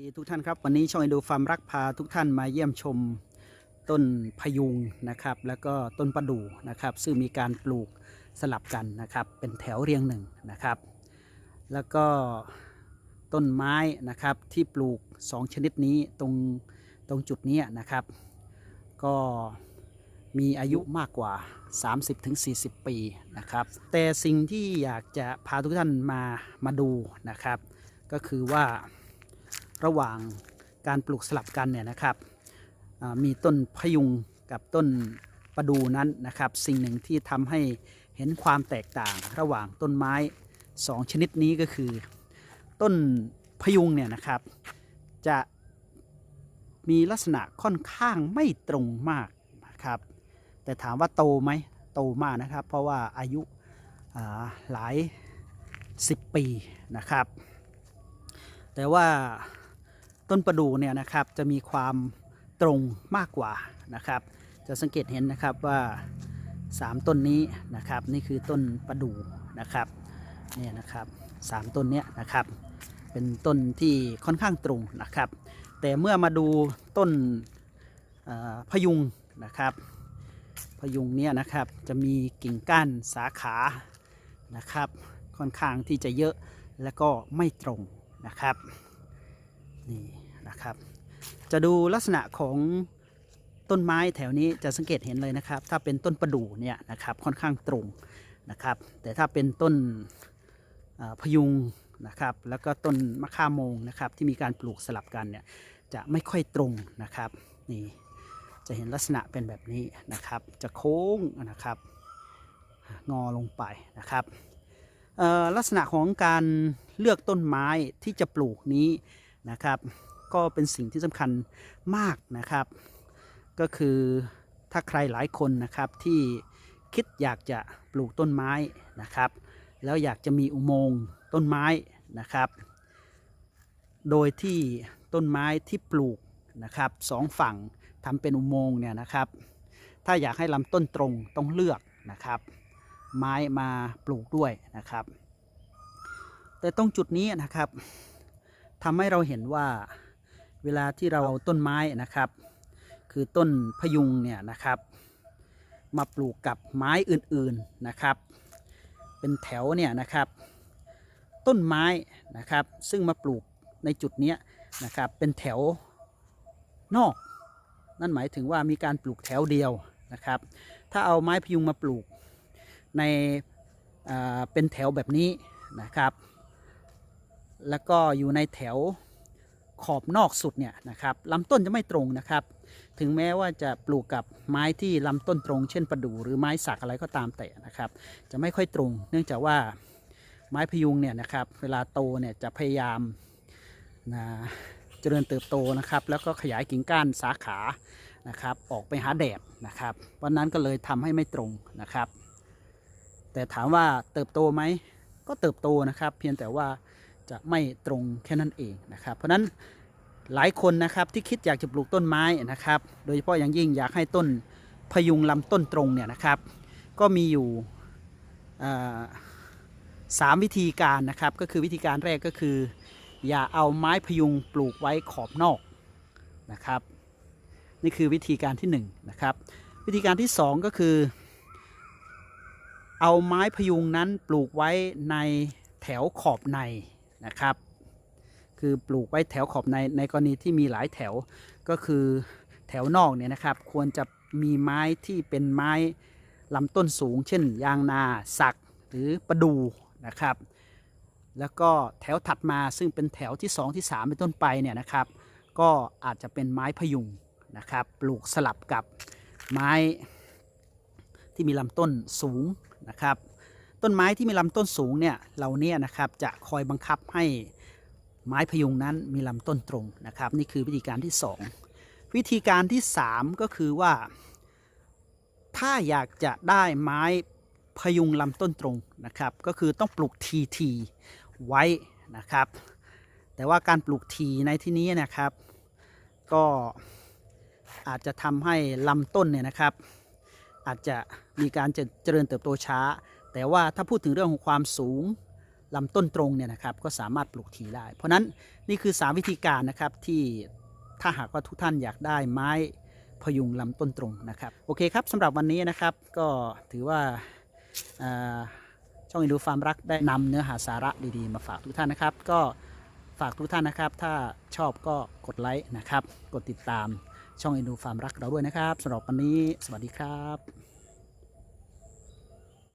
ดีทุกท่านครับวันนี้ช่องไอดูฟาร์มรักพาทุกท่านมาเยี่ยมชมต้นพยุงนะครับ แล้วก็ต้นประดู่นะครับ ซึ่งมีการปลูกสลับกันนะครับ เป็นแถวเรียงหนึ่งนะครับ แล้วก็ต้นไม้นะครับที่ปลูก 2 ชนิดนี้ตรงตรงจุดนี้นะครับ ก็มีอายุมากกว่า 30-40 ปีนะครับ แต่สิ่งที่อยากจะพาทุกท่านมามาดูนะครับ ก็คือว่า ระหว่างการปลูกสลับกันเนี่ยนะครับมีต้นพยุงกับต้นประดูนั้นนะครับ สิ่งหนึ่งที่ทำให้เห็นความแตกต่างระหว่างต้นไม้ 2 ชนิดนี้ก็คือ ต้นพยุงเนี่ยนะครับ จะมีลักษณะค่อนข้างไม่ตรงมากนะครับ แต่ถามว่าโตไหมโตมากนะครับ เพราะว่าอายุาหลาย 10 ปีนะครับ แต่ว่า ต้นประดู่เนี่ยนะครับจะมีความตรงมากกว่านะครับ จะสังเกตเห็นนะครับว่า 3 ต้นนี้นะครับนี่คือต้นประดู่นะครับเนี่ยนะครับสามต้นเนี้ยนะครับเป็นต้นที่ค่อนข้างตรงนะครับ แต่เมื่อมาดูต้นพยุงนะครับ พยุงเนี่ยนะครับจะมีกิ่งก้านสาขานะครับ ค่อนข้างที่จะเยอะและก็ไม่ตรงนะครับ นี่นะครับ จะดูลักษณะของต้นไม้แถวนี้จะสังเกตเห็นเลยนะครับ ถ้าเป็นต้นประดู่เนี่ยนะครับค่อนข้างตรงนะครับ แต่ถ้าเป็นต้นพยุงนะครับแล้วก็ต้นมะข่าโมงนะครับที่มีการปลูกสลับกันเนี่ยจะไม่ค่อยตรงนะครับนี่จะเห็นลักษณะเป็นแบบนี้นะครับ จะโค้งนะครับงอลงไปนะครับลักษณะของการเลือกต้นไม้ที่จะปลูกนี้ นะครับ ก็เป็นสิ่งที่สำคัญมากนะครับ ก็คือถ้าใครหลายคนนะครับที่คิดอยากจะปลูกต้นไม้นะครับ แล้วอยากจะมีอุโมงค์ต้นไม้นะครับ โดยที่ต้นไม้ที่ปลูกนะครับสองฝั่งทำเป็นอุโมงค์เนี่ยนะครับ ถ้าอยากให้ลำต้นตรงต้องเลือกนะครับ ไม้มาปลูกด้วยนะครับ แต่ตรงจุดนี้นะครับ ทำให้เราเห็นว่าเวลาที่เราเอาต้นไม้นะครับ คือต้นพยุงเนี่ยนะครับ มาปลูกกับไม้อื่นๆนะครับ เป็นแถวเนี่ยนะครับ ต้นไม้นะครับ ซึ่งมาปลูกในจุดนี้นะครับ เป็นแถวนอก นั่นหมายถึงว่ามีการปลูกแถวเดียวนะครับ ถ้าเอาไม้พยุงมาปลูกในเป็นแถวแบบนี้นะครับ แล้วก็อยู่ในแถวขอบนอกสุดเนี่ยนะครับลำต้นจะไม่ตรงนะครับ ถึงแม้ว่าจะปลูกกับไม้ที่ลำต้นตรง เช่นประดู่หรือไม้สักอะไรก็ตามแต่นะครับ จะไม่ค่อยตรง เนื่องจากว่าไม้พยุงเนี่ยนะครับเวลาโตเนี่ยจะพยายามนะเจริญเติบโตนะครับ แล้วก็ขยายกิ่งก้านสาขานะครับออกไปหาแดดนะครับวันนั้นก็เลยทำให้ไม่ตรงนะครับ แต่ถามว่าเติบโตไหมก็เติบโตนะครับ เพียงแต่ว่า จะไม่ตรงแค่นั้นเองนะครับ เพราะนั้นหลายคนนะครับที่คิดอยากจะปลูกต้นไม้นะครับ โดยเฉพาะอย่างยิ่งอยากให้ต้นพยุงลำต้นตรงเนี่ยนะครับ ก็มีอยู่สามวิธีการนะครับ ก็คือวิธีการแรกก็คือ อย่าเอาไม้พยุงปลูกไว้ขอบนอกนะครับ นี่คือวิธีการที่หนึ่งนะครับ วิธีการที่สองก็คือ เอาไม้พยุงนั้นปลูกไว้ในแถวขอบใน นะครับ คือปลูกไว้แถวขอบในในกรณีที่มีหลายแถวก็คือแถวนอกเนี่ยนะครับควรจะมีไม้ที่เป็นไม้ลำต้นสูง เช่น ยางนาสักหรือประดูนะครับ แล้วก็แถวถัดมาซึ่งเป็นแถวที่ 2 ที่ 3 เป็นต้นไปเนี่ยนะครับ ก็อาจจะเป็นไม้พยุงนะครับปลูกสลับกับไม้ที่มีลำต้นสูงนะครับ ต้นไม้ที่มีลำต้นสูงเนี่ยเราเนี่ยนะครับจะคอยบังคับให้ไม้พยุงนั้นมีลำต้นตรงนะครับ นี่คือวิธีการที่ 2 วิธีการที่ 3 ก็คือว่า ถ้าอยากจะได้ไม้พยุงลำต้นตรงนะครับ ก็คือต้องปลูกทีทีไว้นะครับ แต่ว่าการปลูกทีในที่นี้นะครับ ก็อาจจะทำให้ลำต้นเนี่ยนะครับ อาจจะมีการเจเจริญเติบโตช้า แต่ว่าถ้าพูดถึงเรื่องของความสูงลำต้นตรงเนี่ยนะครับก็สามารถปลูกทีได้ เพราะนั้นนี่คือ 3 วิธีการนะครับที่ถ้าหากว่าทุกท่านอยากได้ไม้พยุงลำต้นตรงนะครับโอเคครับสำหรับวันนี้นะครับก็ถือว่าอ่าช่องอินดูฟาร์มรักได้นำเนื้อหาสาระดีๆ มาฝากทุกท่านนะครับ ก็ฝากทุกท่านนะครับ ถ้าชอบก็กดไลค์นะครับ กดติดตามช่องอินดูฟาร์มรักเราด้วยนะครับสำหรับวันนี้ สวัสดีครับ